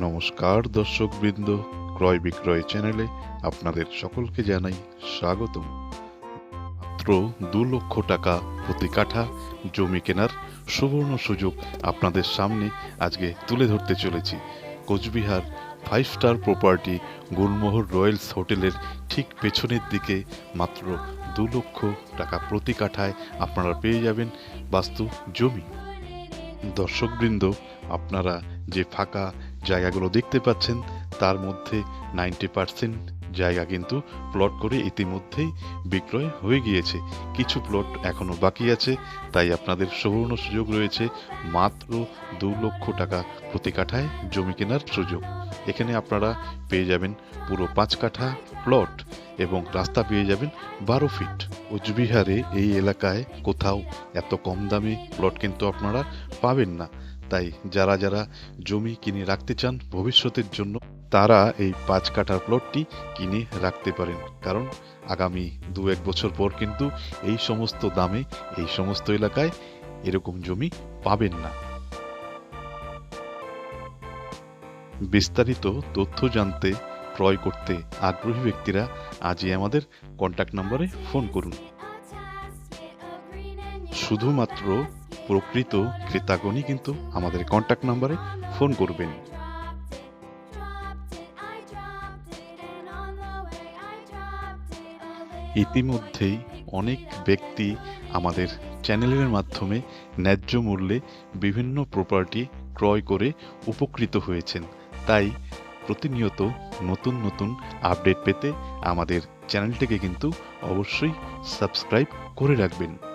নমস্কার দর্শকবৃন্দ, ক্রয় বিক্রয় চ্যানেলে আপনাদের সকলকে জানাই স্বাগতম। মাত্র দু লক্ষ টাকা প্রতি কাঠা জমি কেনার সুবর্ণ সুযোগ আপনাদের সামনে আজকে তুলে ধরতে চলেছি। Cooch Behar five star property Gulmohar royals হোটেলের ঠিক পেছনের দিকে মাত্র দু লক্ষ টাকা প্রতি কাঠায় আপনারা পেয়ে যাবেন বাস্তু জমি। দর্শকবৃন্দ, আপনারা যে ফাঁকা জায়গাগুলো দেখতে পাচ্ছেন, তার মধ্যে নাইনটি পার্সেন্ট জায়গা কিন্তু প্লট করে ইতিমধ্যেই বিক্রয় হয়ে গিয়েছে। কিছু প্লট এখনও বাকি আছে, তাই আপনাদের সুবর্ণ সুযোগ রয়েছে মাত্র দু লক্ষ টাকা প্রতি কাঠায় জমি কেনার সুযোগ। এখানে আপনারা পেয়ে যাবেন পুরো পাঁচ কাঠা প্লট এবং রাস্তা পেয়ে যাবেন বারো ফিট কোচবিহারে এই এলাকায় কোথাও এত কম দামে প্লট কিন্তু আপনারা পাবেন না। তাই যারা যারা জমি কিনে রাখতে চান ভবিষ্যতের জন্য তারা এই পাঁচ কাঠার প্লটটি কিনে রাখতে পারেন। কারণ আগামী দু এক বছর পর কিন্তু এই সমস্ত দামে এই সমস্ত এলাকায় এরকম জমি পাবেন না। বিস্তারিত তথ্য জানতে ক্রয় করতে আগ্রহী ব্যক্তিরা আজই আমাদের কন্ট্যাক্ট নম্বরে ফোন করুন। শুধুমাত্র প্রকৃত ক্রেতাগণই কিন্তু আমাদের কন্ট্যাক্ট নাম্বারে ফোন করবেন। ইতিমধ্যেই অনেক ব্যক্তি আমাদের চ্যানেলের মাধ্যমে ন্যায্য মূল্যে বিভিন্ন প্রপার্টি ক্রয় করে উপকৃত হয়েছেন। তাই প্রতিনিয়ত নতুন নতুন আপডেট পেতে আমাদের চ্যানেলটিকে কিন্তু অবশ্যই সাবস্ক্রাইব করে রাখবেন।